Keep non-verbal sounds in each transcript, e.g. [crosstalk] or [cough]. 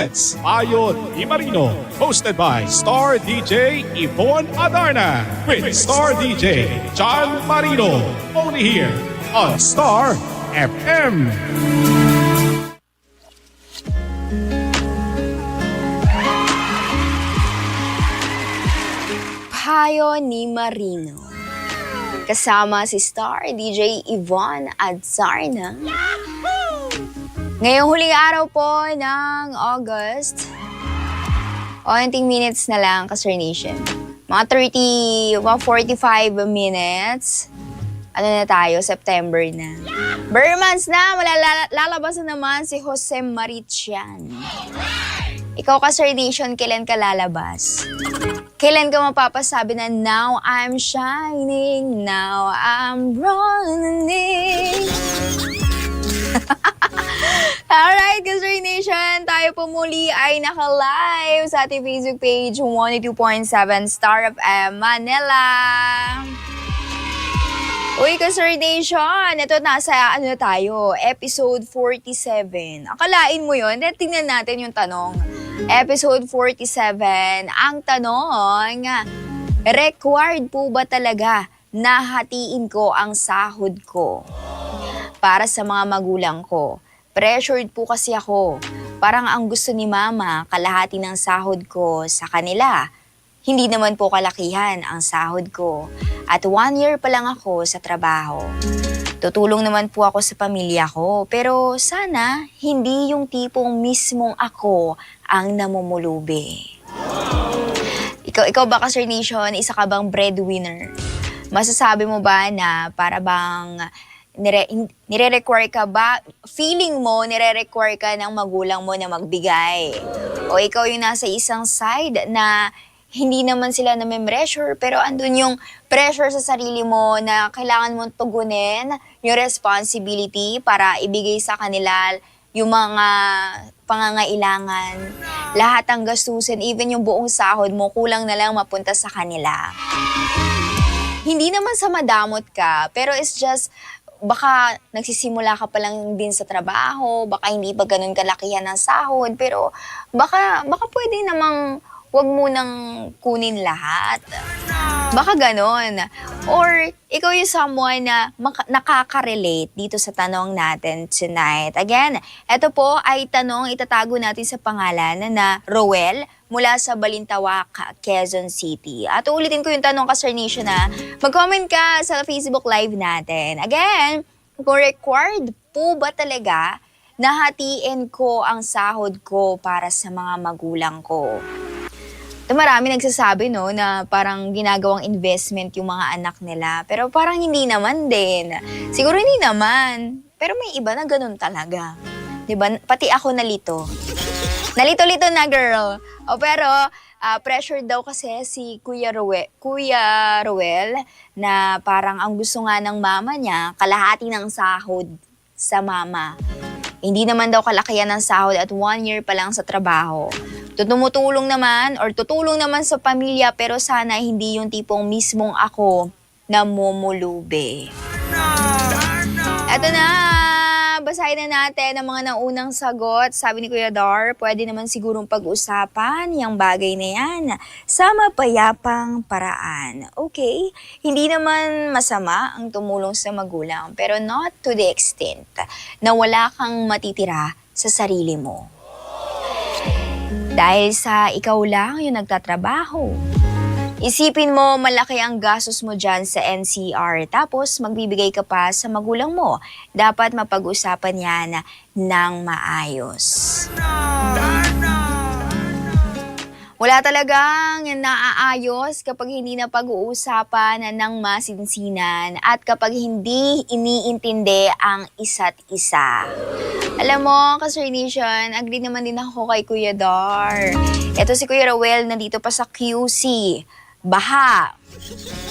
It's Ayon Imarino, hosted by Star DJ Yvonne Adarna with Star DJ John Marino. Only here on Star FM. Payo ni Marino. Kasama si star DJ Yvonne Adzarna. Ngayong huling araw po ng August, onting minutes na lang, Kasir Nation. Mga 30, mga 45 minutes. Ano na tayo? September na. Burmans na! Malala- lalabas na naman si Jose Marician. Ikaw, Kasir Nation, kailan ka lalabas? Kailan ka mapapasabi na now I'm shining, now I'm running? [laughs] Alright, Kasri Nation, tayo po muli ay naka-live sa ating Facebook page 102.7 Star FM Manila. Uy, Kasri Nation, ito nasa ano tayo, episode 47. Akalain mo yun? Then, tingnan natin yung tanong. Episode 47, ang tanong, required po ba talaga na hatiin ko ang sahod ko? para sa mga magulang ko. Pressured po kasi ako. Parang ang gusto ni mama, kalahati ng sahod ko sa kanila. Hindi naman po kalakihan ang sahod ko. At one year pa lang ako sa trabaho. Tutulong naman po ako sa pamilya ko, pero sana hindi yung tipong mismong ako ang namumulubi. Ikaw, ikaw ba, Sir Nation, isa ka bang breadwinner? Masasabi mo ba na para bang nire, nire-require ka ba, feeling mo, nire-require ka ng magulang mo na magbigay? O ikaw yung nasa isang side na hindi naman sila na may pressure, pero andun yung pressure sa sarili mo na kailangan mong tugunin yung responsibility para ibigay sa kanila yung mga pangangailangan, lahat ng gastusin, even yung buong sahod mo, kulang na lang mapunta sa kanila hindi naman sa madamot ka, pero it's just, baka nagsisimula ka pa lang din sa trabaho, baka hindi pa ganun kalakihan ng sahod, pero baka, baka pwede namang wag mo nang kunin lahat. Baka ganon. Or ikaw yung someone na nakaka-relate dito sa tanong natin tonight. Again, ito po ay tanong itatago natin sa pangalan na Roel mula sa Balintawak, Quezon City. At ulitin ko yung tanong ka, Sir Nation, na mag-comment ka sa Facebook Live natin. Again, kung required po ba talaga na hatiin ko ang sahod ko para sa mga magulang ko? Ito marami nagsasabi no na parang ginagawang investment yung mga anak nila. Pero parang hindi naman din. Siguro hindi naman. Pero may iba na ganun talaga. 'Di ba? Pati ako nalito. Nalito-lito na girl. O pero ah, pressure daw kasi si Kuya Roel, Kuya Roel na parang ang gusto nga ng mama niya kalahati ng sahod sa mama. Hindi naman daw kalakihan ng sahod at one year pa lang sa trabaho. Tumutulong naman or tutulong naman sa pamilya pero sana hindi yung tipong mismong ako na mumulubi. Eto na! Basahin na natin ang mga naunang sagot. Sabi ni Kuya Dar, pwede naman sigurong pag-usapan yung bagay na yan sa mapayapang paraan. Okay, hindi naman masama ang tumulong sa magulang, pero not to the extent na wala kang matitira sa sarili mo. Dahil sa ikaw lang yung nagtatrabaho, Isipin mo, malaki ang gastos mo dyan sa NCR. Tapos, magbibigay ka pa sa magulang mo. Dapat mapag-usapan yan ng maayos. Wala talagang naaayos kapag hindi na pag-uusapan ng masinsinan at kapag hindi iniintindi ang isa't isa. Alam mo, Kasir Nation, agree naman din ako kay Kuya Dar. Ito si Kuya Rowell, nandito pa sa QC. Baha.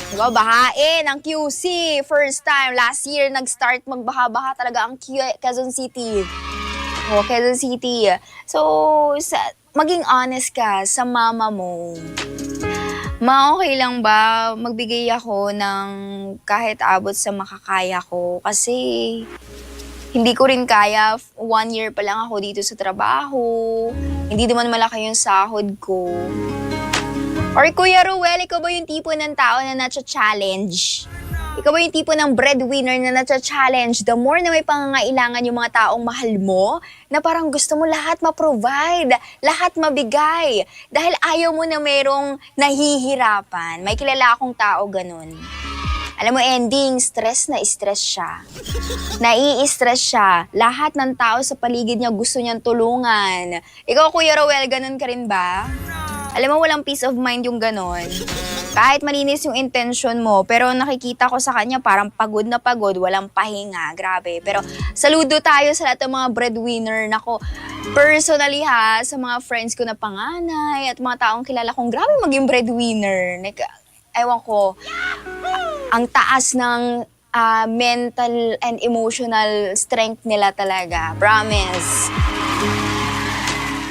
Diba, bahain ang QC. First time, last year, nag-start magbaha-baha talaga ang Quezon City. O, Quezon City. So, sa, maging honest ka sa mama mo. Ma, okay lang ba magbigay ako ng kahit abot sa makakaya ko? Kasi hindi ko rin kaya. One year pa lang ako dito sa trabaho. Hindi naman malaki yung sahod ko. Or Kuya Ruel, ikaw ba yung tipo ng tao na natcha-challenge? Ikaw ba yung tipo ng breadwinner na natcha-challenge? The more na may pangangailangan yung mga taong mahal mo, na parang gusto mo lahat ma-provide, lahat mabigay. Dahil ayaw mo na merong nahihirapan. May kilala akong tao ganun. Alam mo, ending, stress na stress siya. Nai-stress siya. Lahat ng tao sa paligid niya gusto niyang tulungan. Ikaw, Kuya Rowel, ganun ka rin ba? Alam mo, walang peace of mind yung ganon. Kahit malinis yung intention mo, pero nakikita ko sa kanya parang pagod na pagod, walang pahinga. Grabe. Pero saludo tayo sa lahat ng mga breadwinner. Nako, personally ha, sa mga friends ko na panganay at mga taong kilala kong grabe maging breadwinner. Like, ewan ko, ang taas ng ah, mental and emotional strength nila talaga. Promise.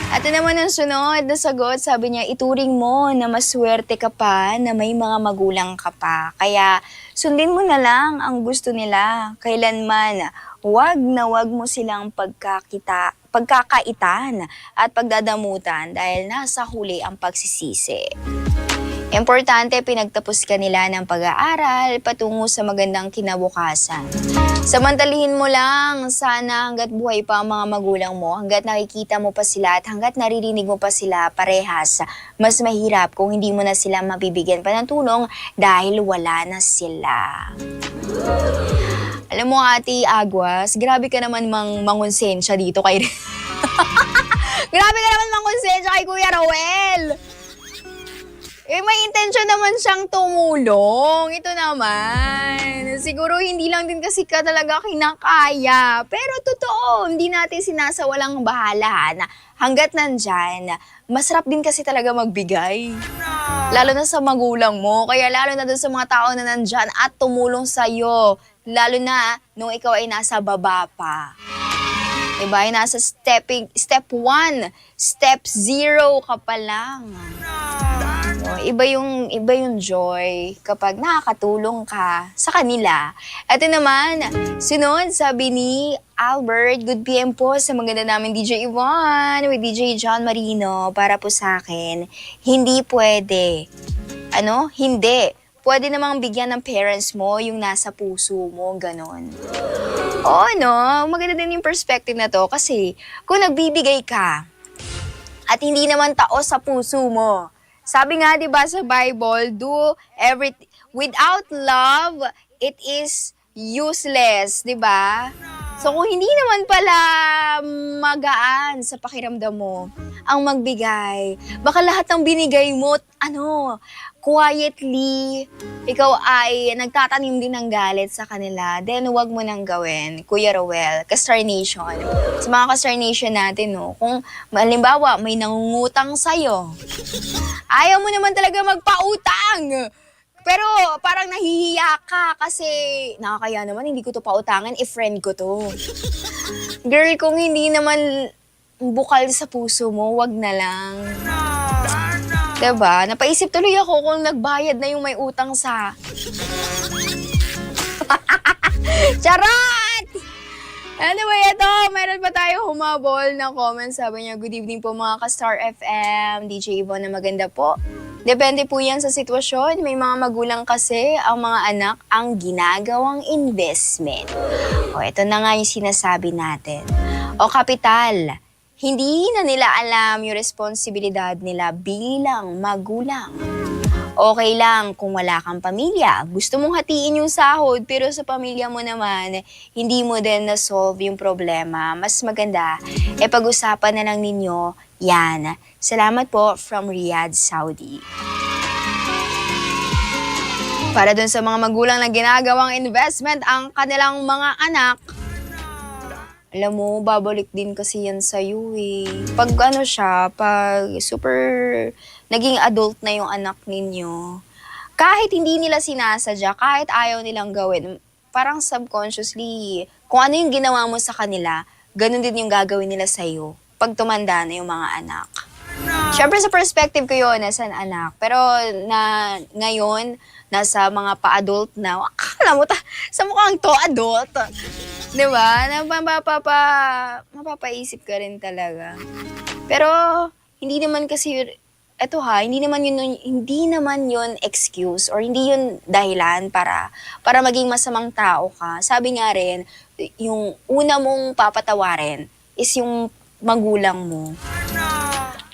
Ito naman ang sunod na sagot, sabi niya, ituring mo na maswerte ka pa na may mga magulang ka pa. Kaya sundin mo na lang ang gusto nila. Kailanman, wag na wag mo silang pagkakita, pagkakaitan at pagdadamutan dahil nasa huli ang pagsisisi. Importante, pinagtapos ka nila ng pag-aaral patungo sa magandang kinabukasan. Samantalihin mo lang, sana hanggat buhay pa ang mga magulang mo, hanggat nakikita mo pa sila at hanggat naririnig mo pa sila parehas, mas mahirap kung hindi mo na sila mabibigyan pa ng tulong dahil wala na sila. Alam mo, Ate Agwas, grabe ka naman mang mangonsensya dito kay... [laughs] grabe ka naman mangonsensya kay Kuya Rowel! Eh, may intention naman siyang tumulong. Ito naman. Siguro hindi lang din kasi ka talaga kinakaya. Pero totoo, hindi natin sinasawalang bahala na hanggat nandyan, masarap din kasi talaga magbigay. Lalo na sa magulang mo. Kaya lalo na dun sa mga tao na nandyan at tumulong sa'yo. Lalo na nung ikaw ay nasa baba pa. Diba? Yung nasa stepping, step 1, step 0 ka pa lang. Oh, iba yung iba yung joy kapag nakakatulong ka sa kanila. Ito naman, sunod sabi ni Albert, good PM po sa maganda namin DJ Ivan with DJ John Marino para po sa akin. Hindi pwede. Ano? Hindi. Pwede namang bigyan ng parents mo yung nasa puso mo, ganon. Oo, no? Maganda din yung perspective na to kasi kung nagbibigay ka at hindi naman tao sa puso mo, sabi nga 'di ba sa Bible, do everything without love, it is useless, 'di ba? So kung hindi naman pala magaan sa pakiramdam mo ang magbigay, baka lahat ng binigay mo, ano, quietly, ikaw ay nagtatanim din ng galit sa kanila, then wag mo nang gawin, Kuya Rowel, Kastar Nation. Sa mga Kastar Nation natin, no, kung halimbawa may nangungutang sa'yo, ayaw mo naman talaga magpautang. Pero parang nahihiya ka kasi nakakaya naman, hindi ko to pautangan, eh friend ko to. Girl, kung hindi naman bukal sa puso mo, wag na lang. Diba? Napaisip tuloy ako kung nagbayad na yung may utang sa... [laughs] Charot! Anyway, ito, meron pa tayo humabol na comment. Sabi niya, good evening po mga ka-Star FM, DJ Yvonne na maganda po. Depende po yan sa sitwasyon. May mga magulang kasi ang mga anak ang ginagawang investment. O, ito na nga yung sinasabi natin. O, kapital, hindi na nila alam yung responsibilidad nila bilang magulang. Okay lang kung wala kang pamilya. Gusto mong hatiin yung sahod, pero sa pamilya mo naman, hindi mo din na-solve yung problema. Mas maganda, e pag-usapan na lang ninyo yan. Salamat po from Riyadh, Saudi. Para dun sa mga magulang na ginagawang investment ang kanilang mga anak, alam mo, babalik din kasi yan sa'yo eh. Pag ano siya, pag super naging adult na yung anak ninyo, kahit hindi nila sinasadya, kahit ayaw nilang gawin, parang subconsciously, kung ano yung ginawa mo sa kanila, ganun din yung gagawin nila sa'yo pag tumanda na yung mga anak. Siyempre sa perspective ko yun, as an anak. Pero na ngayon, nasa mga pa-adult na, akala mo, ta, sa mukhang to, adult. Di ba? Na mapapa, mapapaisip ka rin talaga. Pero, hindi naman kasi, eto ha, hindi naman yun, hindi naman yun excuse or hindi yun dahilan para, para maging masamang tao ka. Sabi nga rin, yung una mong papatawarin is yung magulang mo.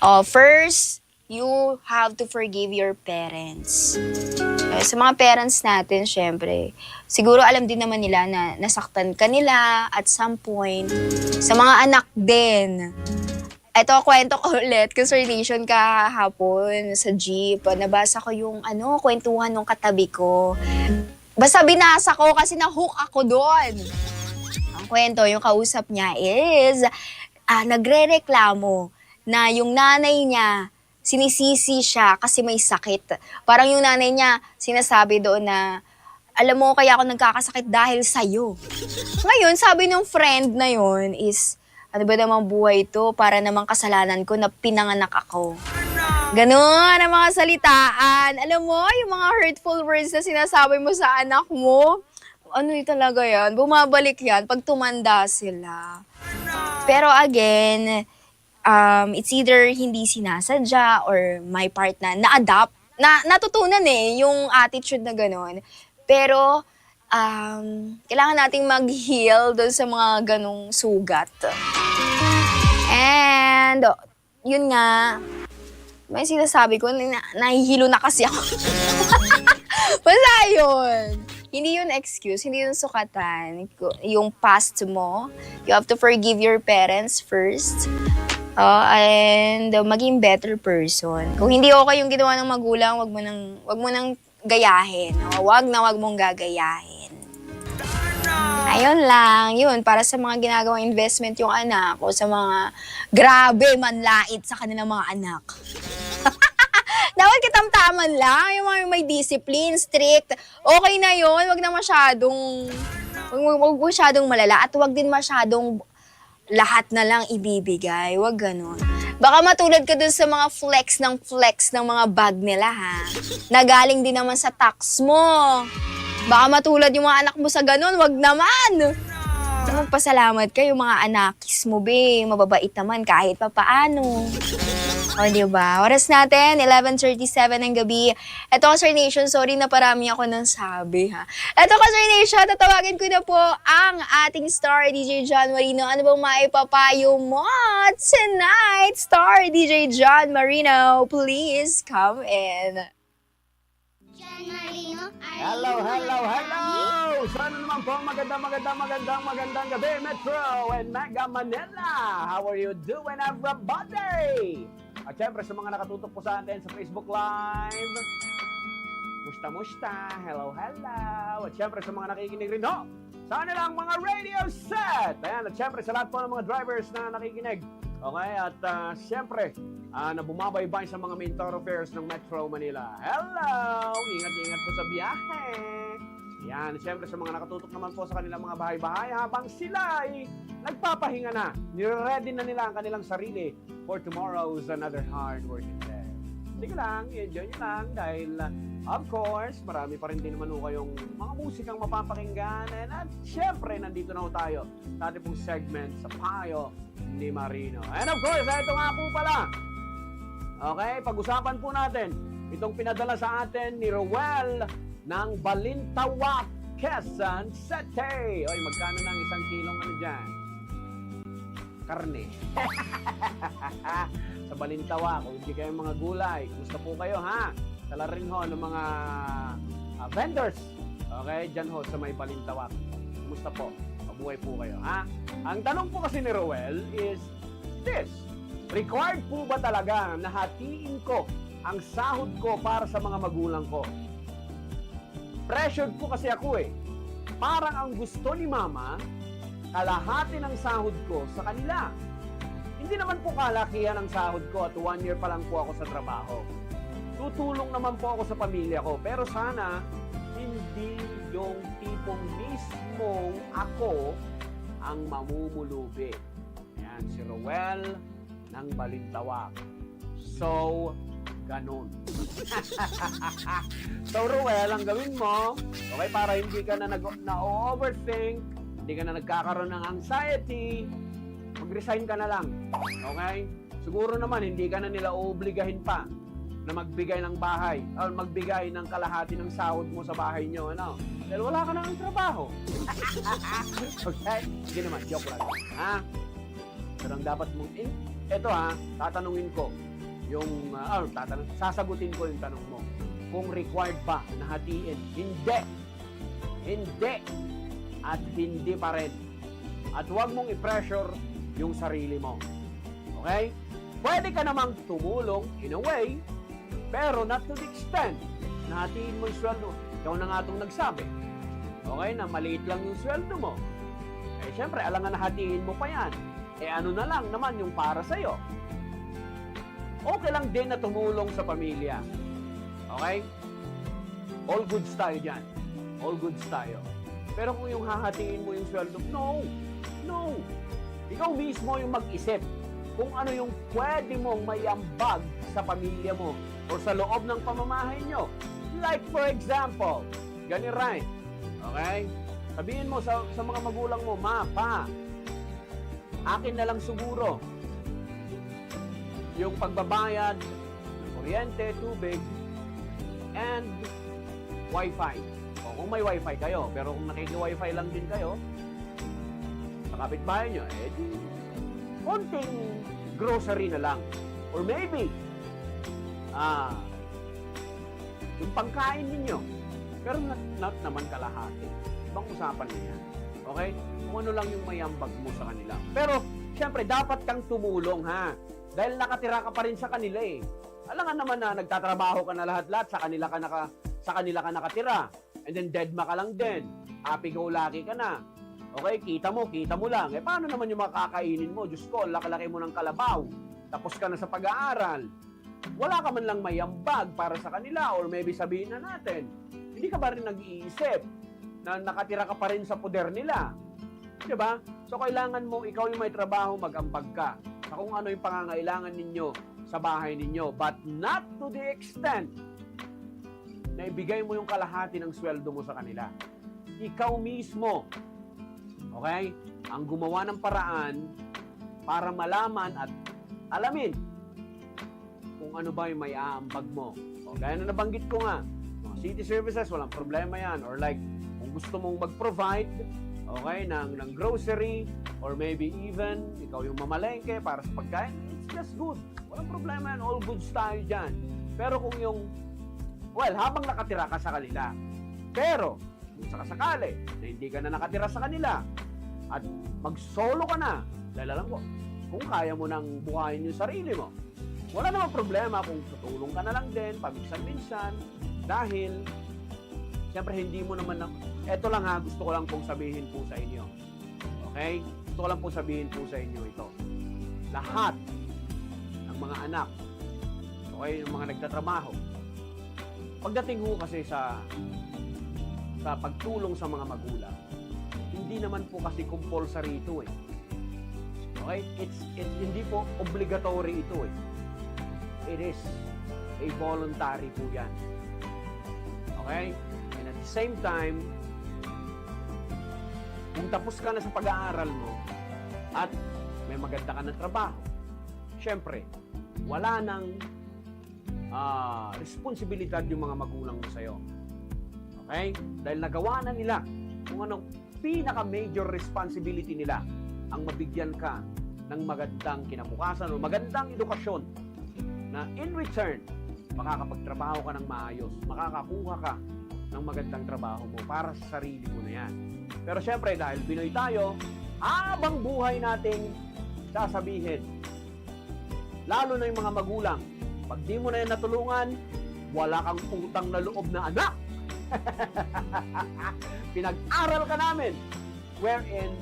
Uh, first, you have to forgive your parents. Uh, sa mga parents natin, syempre, siguro alam din naman nila na nasaktan ka nila at some point. Sa mga anak din. Ito, kwento ko ulit, consolidation kahapon sa jeep. Nabasa ko yung ano, kwentuhan ng katabi ko. Basta binasa ko kasi na-hook ako doon. Ang kwento, yung kausap niya is, ah, nagre-reklamo na yung nanay niya, sinisisi siya kasi may sakit. Parang yung nanay niya, sinasabi doon na, alam mo, kaya ako nagkakasakit dahil sa'yo. Ngayon, sabi ng friend na yon is, ano ba namang buhay to para namang kasalanan ko na pinanganak ako. Ganon ang mga salitaan. Alam mo, yung mga hurtful words na sinasabi mo sa anak mo, ano yun talaga yan, bumabalik yan pag tumanda sila. Pero again, um, it's either hindi sinasadya or my part na na-adapt. Na, natutunan eh, yung attitude na gano'n. Pero, um, kailangan nating mag-heal doon sa mga ganong sugat. And, yun nga, may sinasabi ko, na, nahihilo na kasi ako. [laughs] Basta yun. Hindi yun excuse, hindi yun sukatan. Yung past mo, you have to forgive your parents first. Oh, and uh, maging better person. Kung hindi okay yung ginawa ng magulang, wag mo nang wag mo nang gayahin. Oh, wag na wag mong gagayahin. Ayun lang, yun, para sa mga ginagawang investment yung anak o sa mga grabe manlait sa kanilang mga anak. [laughs] Dapat kitamtaman lang, yung mga may discipline, strict. Okay na yun, wag na masyadong, wag, wag masyadong malala at wag din masyadong lahat na lang ibibigay. Wag ganon. Baka matulad ka dun sa mga flex ng flex ng mga bag nila ha. Nagaling din naman sa tax mo. Baka matulad yung mga anak mo sa ganon. Wag naman. Magpasalamat kayo mga anakis mo, be. Mababait naman kahit pa O, di ba? Oras natin, 11.37 ng gabi. Ito, Sir Nation, sorry na parami ako ng sabi, ha? Ito, Sir Nation, tatawagin ko na po ang ating star DJ John Marino. Ano bang maipapayo mo tonight? Star DJ John Marino, please come in. Hello, hello, hello! Sana naman po magandang, magandang, magandang, magandang gabi, Metro and Mega Manila! How are you doing, everybody? At syempre, sa mga nakatutok po sa atin sa Facebook Live, musta, musta, hello, hello! At syempre, sa mga nakikinig rin ho, sa kanilang mga radio set! Ayan, at syempre, sa lahat po ng mga drivers na nakikinig, Okay, at uh, siyempre, ah, na bumabaybay sa mga main thoroughfares ng Metro Manila. Hello! Ingat-ingat po sa biyahe! Yan, siyempre sa mga nakatutok naman po sa kanilang mga bahay-bahay habang sila ay nagpapahinga na. Nire-ready na nila ang kanilang sarili for tomorrow's another hard working day. Sige lang, enjoy nyo lang dahil of course, marami pa rin din naman ho kayong mga musikang mapapakinggan. And at syempre, nandito na ho tayo sa ating pong segment sa Payo ni Marino. And of course, ito nga po pala. Okay, pag-usapan po natin itong pinadala sa atin ni Rowell ng Balintawak, Quezon City. Oy, magkano ng isang kilong ano dyan? Karne. [laughs] sa Balintawak, kung hindi kayo mga gulay, kumusta po kayo ha? salarin ho ng mga ah, vendors. Okay, dyan ho sa may balintawak. Kumusta po? Mabuhay po kayo, ha? Ang tanong po kasi ni Roel is this. Required po ba talaga na hatiin ko ang sahod ko para sa mga magulang ko? Pressured po kasi ako eh. Parang ang gusto ni mama, kalahati ng sahod ko sa kanila. Hindi naman po kalakihan ang sahod ko at one year pa lang po ako sa trabaho. Tutulong naman po ako sa pamilya ko. Pero sana, hindi yung tipong mismong ako ang mamumulubi. Ayan, si Roel ng Balintawak. So, ganun. [laughs] so, Roel, ang gawin mo, okay, para hindi ka na, na-overthink, hindi ka na nagkakaroon ng anxiety, mag-resign ka na lang. Okay? Siguro naman, hindi ka na nila obligahin pa na magbigay ng bahay o magbigay ng kalahati ng sahod mo sa bahay nyo. Ano? Dahil wala ka na ng trabaho. [laughs] okay? Hindi naman, joke lang. Ha? Pero ang dapat mong, in, eto ha, tatanungin ko, yung, uh, oh, tatanong, sasagutin ko yung tanong mo. Kung required pa na hatiin. Hindi. Hindi. At hindi pa rin. At huwag mong i-pressure yung sarili mo. Okay? Pwede ka namang tumulong in a way, pero not to the extent na hatiin mo yung sweldo. Ikaw na nga itong nagsabi. Okay, na maliit lang yung sweldo mo. Eh, syempre, alangan na hatiin mo pa yan. Eh, ano na lang naman yung para sa'yo. Okay lang din na tumulong sa pamilya. Okay? All goods tayo dyan. All goods tayo. Pero kung yung hahatiin mo yung sweldo, no! No! Ikaw mismo yung mag-isip kung ano yung pwede mong mayambag sa pamilya mo o sa loob ng pamamahay nyo. Like for example, gani right. Okay? Sabihin mo sa, sa mga magulang mo, Ma, Pa, akin na lang siguro yung pagbabayad ng kuryente, tubig, and wifi. O kung may wifi kayo, pero kung nakiki-wifi lang din kayo, sa kapitbahay nyo, eh di, konting grocery na lang. Or maybe, ah, yung pangkain ninyo. Pero not, not naman kalahati. Ibang usapan na. Okay? Kung ano lang yung mayambag mo sa kanila. Pero, syempre, dapat kang tumulong, ha? Dahil nakatira ka pa rin sa kanila, eh. Alangan naman na nagtatrabaho ka na lahat-lahat, sa kanila ka naka, sa kanila ka nakatira. And then dead ma ka lang din. Happy go lucky ka na. Okay, kita mo, kita mo lang. Eh, paano naman yung makakainin mo? Diyos ko, laki-laki mo ng kalabaw. Tapos ka na sa pag-aaral. Wala ka man lang may ambag para sa kanila or maybe sabihin na natin, hindi ka ba rin nag-iisip na nakatira ka pa rin sa poder nila? Di ba? So, kailangan mo, ikaw yung may trabaho, mag-ambag ka sa kung ano yung pangangailangan ninyo sa bahay ninyo. But not to the extent na ibigay mo yung kalahati ng sweldo mo sa kanila. Ikaw mismo, okay, ang gumawa ng paraan para malaman at alamin kung ano ba yung may aambag mo. O, gaya na nabanggit ko nga, mga city services, walang problema yan. Or like, kung gusto mong mag-provide, okay, ng, ng grocery, or maybe even, ikaw yung mamalengke para sa pagkain, it's just good. Walang problema yan, all goods tayo dyan. Pero kung yung, well, habang nakatira ka sa kanila, pero, kung sakasakali, na hindi ka na nakatira sa kanila, at mag-solo ka na, dahil alam ko, kung kaya mo nang buhayin yung sarili mo, wala namang problema kung tutulong ka na lang din, paminsan-minsan, dahil, siyempre hindi mo naman na, eto lang ha, gusto ko lang pong sabihin po sa inyo. Okay? Gusto ko lang po sabihin po sa inyo ito. Lahat ng mga anak, okay, yung mga nagtatrabaho, pagdating ho kasi sa sa pagtulong sa mga magulang, hindi naman po kasi compulsory ito eh. Okay? It's, it's hindi po obligatory ito eh. It is a voluntary po yan. Okay? And at the same time, kung tapos ka na sa pag-aaral mo at may maganda ka ng trabaho, syempre, wala nang ah, responsibilidad yung mga magulang mo sa'yo. Okay? Dahil nagawa na nila kung anong pinaka-major responsibility nila ang mabigyan ka ng magandang kinabukasan o magandang edukasyon na in return, makakapagtrabaho ka ng maayos, makakakuha ka ng magandang trabaho mo para sa sarili mo na yan. Pero syempre, dahil Pinoy tayo, habang buhay nating sasabihin, lalo na yung mga magulang, pag di mo na yan natulungan, wala kang utang na loob na anak. [laughs] Pinag-aral ka namin. Wherein,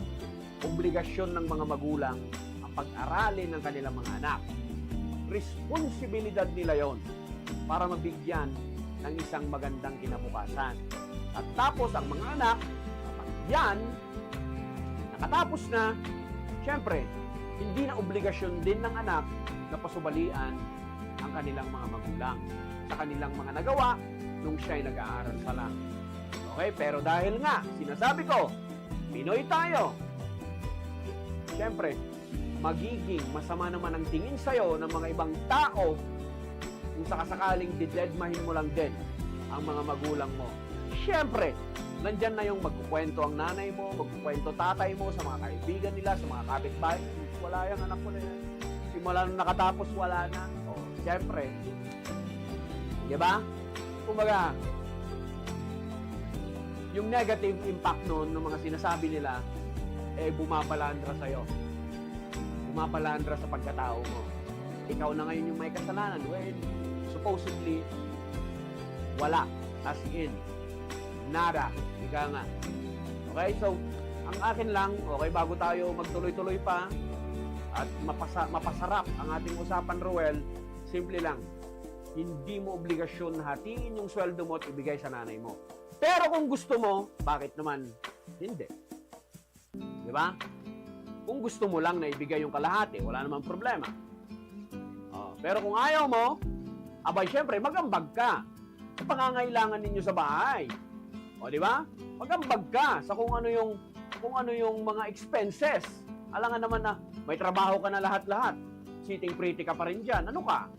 obligasyon ng mga magulang ang pag-aralin ng kanilang mga anak. Responsibilidad nila yon para mabigyan ng isang magandang kinabukasan. At tapos ang mga anak, kapag yan, nakatapos na, syempre, hindi na obligasyon din ng anak na pasubalian ang kanilang mga magulang sa kanilang mga nagawa nung siya'y nag-aaral pa lang. Okay, pero dahil nga, sinasabi ko, Pinoy tayo, syempre, magiging masama naman ang tingin sa'yo ng mga ibang tao kung sakasakaling didedmahin mo lang din ang mga magulang mo. Siyempre, nandyan na yung magkukwento ang nanay mo, magkukwento tatay mo sa mga kaibigan nila, sa mga kapitbahay. Wala yung anak ko na yan. Simula nung nakatapos, wala na. O, siyempre. Di ba? Kumbaga, yung negative impact noon ng mga sinasabi nila, eh, bumapalandra sa'yo. Bumapalandra sa pagkatao mo. Ikaw na ngayon yung may kasalanan. Well, supposedly, wala. As in, nada. Ika nga. Okay, so, ang akin lang, okay, bago tayo magtuloy-tuloy pa, at mapasa, mapasarap ang ating usapan, Roel, simple lang. Hindi mo obligasyon na hatiin yung sweldo mo at ibigay sa nanay mo. Pero kung gusto mo, bakit naman hindi? Di ba? Kung gusto mo lang na ibigay yung kalahati, wala namang problema. Oh, pero kung ayaw mo, abay syempre, magambag ka sa pangangailangan ninyo sa bahay. O, di ba? Magambag ka sa kung ano yung kung ano yung mga expenses. Alangan naman na may trabaho ka na lahat-lahat. Sitting pretty ka pa rin dyan. Ano ka?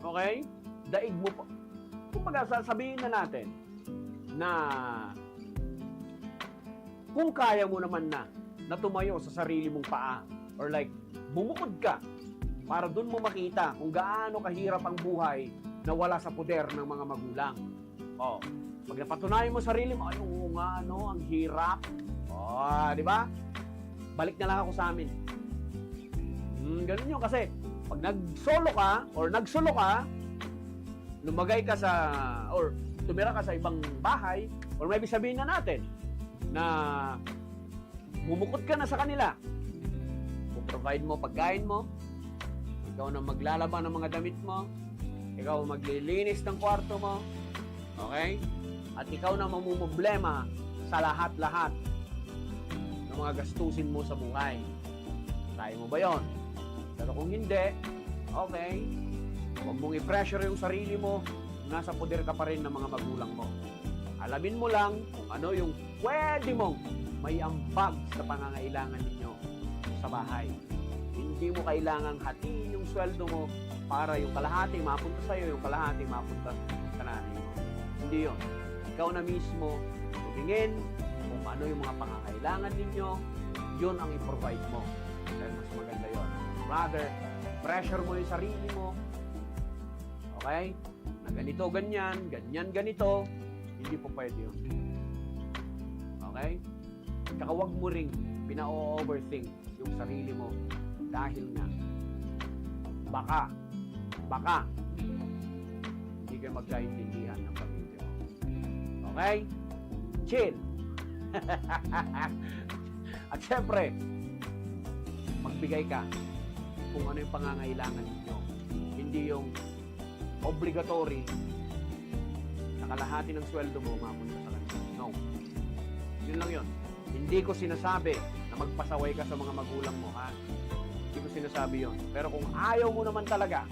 Okay? Daig mo pa. Kung sasabihin na natin na kung kaya mo naman na na tumayo sa sarili mong paa or like bumukod ka para doon mo makita kung gaano kahirap ang buhay na wala sa poder ng mga magulang. Oh, pag napatunayan mo sarili mo, ay oo nga, ano, ang hirap. Oh, di ba? Balik na lang ako sa amin. Hmm, ganun yun kasi pag nag-solo ka or nag-solo ka, lumagay ka sa or tumira ka sa ibang bahay or maybe sabihin na natin na bumukod ka na sa kanila. Puprovide mo pagkain mo, ikaw na maglalaba ng mga damit mo, ikaw maglilinis ng kwarto mo, okay? At ikaw na mamumblema sa lahat-lahat ng mga gastusin mo sa buhay. Kaya mo ba yon? Pero kung hindi, okay, huwag mong i-pressure yung sarili mo, nasa poder ka pa rin ng mga magulang mo. Alamin mo lang kung ano yung pwede mong may ambag sa pangangailangan ninyo sa bahay. Hindi mo kailangang hatiin yung sweldo mo para yung kalahati mapunta sa'yo, yung kalahati mapunta sa nanay mo. Hindi yun. Ikaw na mismo, tumingin kung ano yung mga pangangailangan ninyo, yun ang i-provide mo. Dahil mas maganda yun. Rather, pressure mo yung sarili mo, okay? Na ganito, ganyan, ganyan, ganito, hindi po pwede yun. Okay? Tsaka huwag mo ring pina-overthink yung sarili mo dahil nga baka baka hindi kayo magkaintindihan ng pamilya mo. Okay? Chill. [laughs] At syempre, magbigay ka kung ano yung pangangailangan ninyo. Hindi yung obligatory na kalahati ng sweldo mo mapunta sa kanila. No. Yun lang yun. Hindi ko sinasabi na magpasaway ka sa mga magulang mo, ha? Hindi ko sinasabi yon. Pero kung ayaw mo naman talaga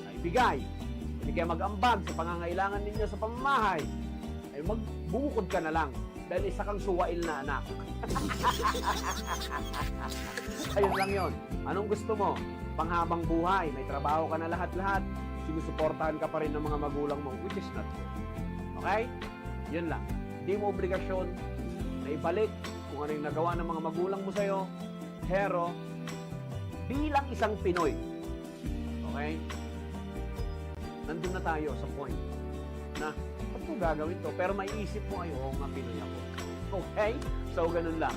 na ibigay, hindi kaya mag-ambag sa pangangailangan ninyo sa pamamahay, ay magbumukod ka na lang dahil isa kang suwail na anak. [laughs] Ayun lang yon. Anong gusto mo? Panghabang buhay, may trabaho ka na lahat-lahat, sinusuportahan ka pa rin ng mga magulang mo, which is not good. Okay? Yun lang. Hindi mo obligasyon na ibalik kung ano yung nagawa ng mga magulang mo sa'yo, pero bilang isang Pinoy, okay? nandun na tayo sa point na ba't ko gagawin to? Pero may isip mo ay, oo nga, Pinoy ako. Okay? So, ganun lang.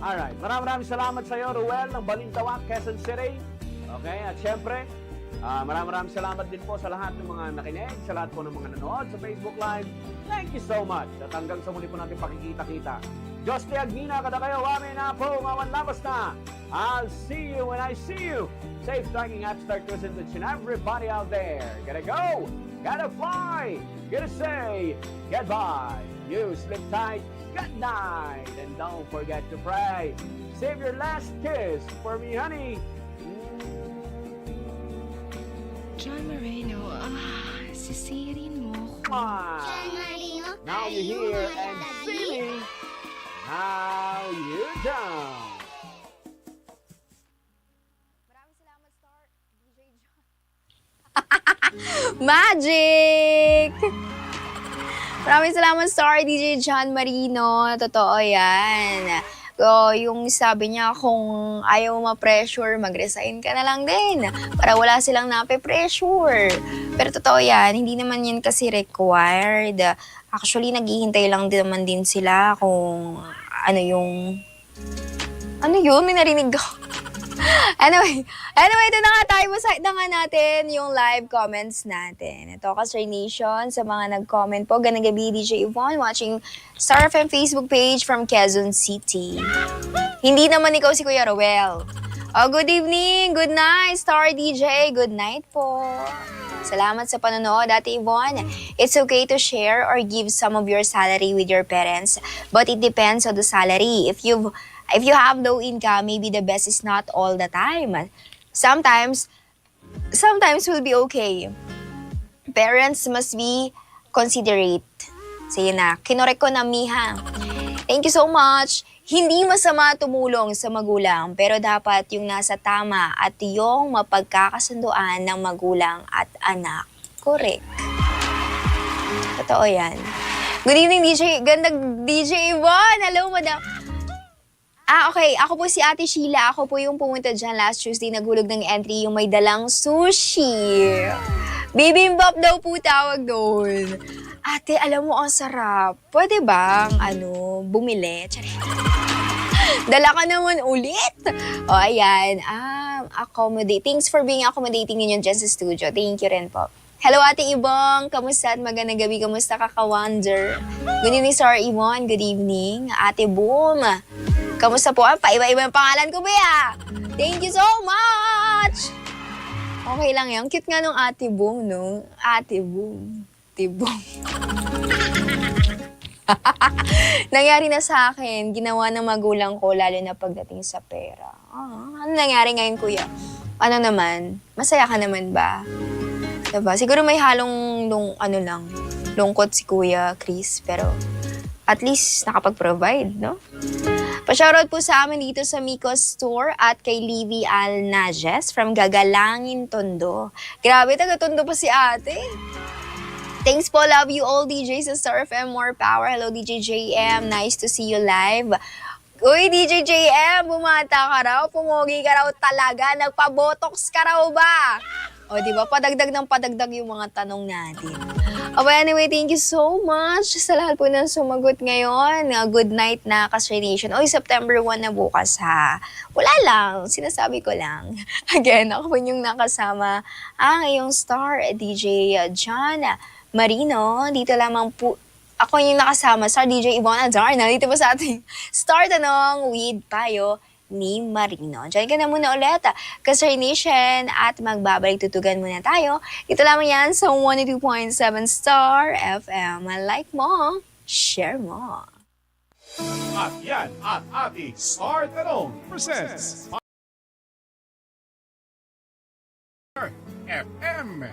Alright. Maraming maraming salamat sa iyo, Ruel, ng Balintawak, Quezon City. Okay? At syempre, ah, maraming maraming salamat din po sa lahat ng mga nakinig, sa lahat po ng mga nanood sa Facebook Live. Thank you so much. At hanggang sa muli po natin pakikita-kita. Diyos ti Agnina, kada kayo, amin na po, ngawan labas na. I'll see you when I see you. Safe striking at Star Cruising to each and everybody out there. Gotta go, gotta fly, gotta say goodbye. You sleep tight, good night, and don't forget to pray. Save your last kiss for me, honey. John Moreno, ah, sisirin mo ako. Mwah. Now you hear and see me. Now you don't. [laughs] Magic! Maraming salamat, Star DJ John Marino. Totoo yan. So, yung sabi niya, kung ayaw ma-pressure, mag-resign ka na lang din. Para wala silang nape-pressure. Pero totoo yan, hindi naman yan kasi required. Actually, naghihintay lang din naman din sila kung ano yung... Ano yun? May narinig ako. [laughs] anyway, anyway, ito na nga tayo. Masahit na nga natin yung live comments natin. Ito, Kasray Nation, sa mga nag-comment po. Ganang gabi, DJ Yvonne, watching Star FM Facebook page from Quezon City. Hindi naman ikaw si Kuya Roel. Oh, good evening, good night, Star DJ. Good night po. Salamat sa panonood, Ate Yvonne. It's okay to share or give some of your salary with your parents, but it depends on the salary. If you've if you have low income, maybe the best is not all the time. Sometimes, sometimes will be okay. Parents must be considerate. Sige na, kinorek ko na Miha. Thank you so much. Hindi masama tumulong sa magulang, pero dapat yung nasa tama at yung mapagkakasunduan ng magulang at anak. Correct. Totoo yan. Good evening, DJ. Gandang DJ Yvonne. Hello, madam. Ah, okay. Ako po si Ate Sheila. Ako po yung pumunta dyan last Tuesday. Naghulog ng entry yung may dalang sushi. Bibimbap daw po tawag doon. Ate, alam mo, ang sarap. Pwede bang, ano, bumili? Charing. [laughs] Dala ka naman ulit. O, ayan. Um, accommodate. Thanks for being accommodating ninyo dyan sa studio. Thank you rin po. Hello, Ate Ibong. Kamusta at magandang gabi? Kamusta ka, ka-wonder? Good evening, Sir Ibon. Good evening. Ate Boom. Kamusta po? Ah, paiba-iba yung pangalan ko, Bea. Thank you so much! Okay lang yan. Cute nga nung Ate Boom, no? Ate Boom. Ate Boom. [laughs] nangyari na sa akin, ginawa ng magulang ko, lalo na pagdating sa pera. Ah, ano nangyari ngayon, kuya? Ano naman? Masaya ka naman ba? Diba? Siguro may halong lung, ano lang, lungkot si Kuya Chris, pero at least nakapag-provide, no? Pa-shoutout po sa amin dito sa Miko Store at kay Livy Alnajes from Gagalangin, Tondo. Grabe, taga-Tondo pa si ate. Thanks po, love you all DJs sa Star FM More Power. Hello DJ JM, nice to see you live. Uy, DJ JM, bumata ka raw, pumugi ka raw talaga, nagpa-botox ka raw ba? O, di ba? Padagdag ng padagdag yung mga tanong natin. Oh, but anyway, thank you so much sa lahat po ng sumagot ngayon. Uh, good night na Kasray Nation. Oy, September 1 na bukas ha. Wala lang, sinasabi ko lang. [laughs] Again, ako po yung nakasama ang iyong star, DJ John Marino. Dito lamang po, ako yung nakasama, star DJ Ivona Darna. Dito po sa ating [laughs] Star Tanong with Payo ni Marino. Diyan ka na muna ulit, Kasay Nation, at magbabalik tutugan muna tayo. Ito lamang yan sa 102.7 Star FM. Like mo, share mo. At yan at ating Star Tanong presents FM.